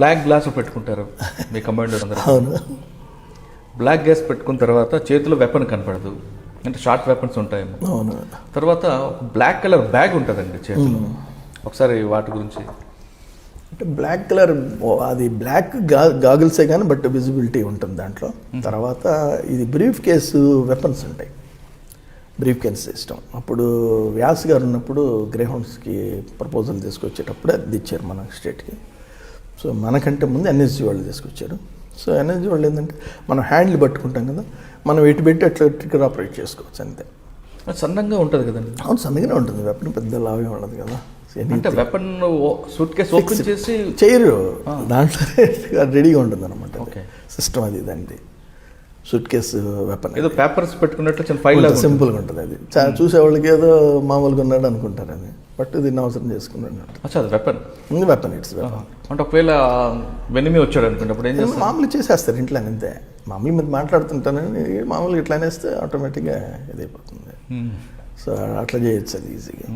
Black glass పెట్టుకుంటారు మీ commander అందరూ. అవును. బ్లాక్ గ్లాస్ పెట్టుకున్న తర్వాత చేతిలో వెపన్ కనపడదు. అంటే షార్ట్ వెపన్స్ ఉంటాయేమో. అవును. తర్వాత బ్లాక్ కలర్ బ్యాగ్ ఉంటుందండి చేతిలో. ఒకసారి వాటి గురించి. అంటే బ్లాక్ కలర్ అది బ్లాక్గా గాగుల్సే కానీ బట్ విజిబిలిటీ ఉంటుంది దాంట్లో. తర్వాత ఇది బ్రీఫ్ కేసు వెపన్స్ ఉంటాయి. బ్రీఫ్ కేస్ సిస్టమ్ అప్పుడు వ్యాస్ గారు ఉన్నప్పుడు గ్రేహౌండ్స్కి ప్రపోజల్ తీసుకొచ్చేటప్పుడే అది ఇచ్చారు మన స్టేట్కి సో మనకంటే ముందు ఎన్ఎస్జీ వాళ్ళు తీసుకొచ్చారు. సో ఎన్ఎస్జీ వాళ్ళు ఏంటంటే మనం హ్యాండిల్ పట్టుకుంటాం కదా మనం ఎటు పెట్టి అట్లా ట్రిక్కర్ ఆపరేట్ చేసుకోవచ్చు అంతే. సన్నంగా ఉంటుంది కదండి. అవును సన్నగానే ఉంటుంది. వెపన్ పెద్ద లావే ఉండదు కదా. అంటే వెపన్ సూట్ కేసు ఓపెన్ చేసి చేయరు. దాంట్లో రెడీగా ఉంటుంది అనమాట. సిస్టమ్ అది దాన్ని సూట్ కేసు వెపన్ ఏదో పేపర్స్ పెట్టుకున్నట్లు చిన్న ఫైల్. సింపుల్గా ఉంటుంది. అది. చా- చూసేవాళ్ళకి ఏదో మామూలుగా ఉన్నాడు అనుకుంటారు అది. బట్ దీన్ని అవసరం చేసుకున్నాడు అచ్చా అది వెపన్ ముందు వెపన్ ఇట్స్ వెపన్ అంటే ఒకవేళ వెనిమి వచ్చాడు అనుకుంటే అప్పుడు ఏం చేస్తారు? మామూలు చేసేస్తారు ఇంట్లో అంతే. మామూలు మీరు మాట్లాడుతుంటానని మామూలుగా ఇట్లా అనేస్తే ఆటోమేటిక్గా ఇదైపోతుంది సో అట్లా చేయొచ్చు అది ఈజీగా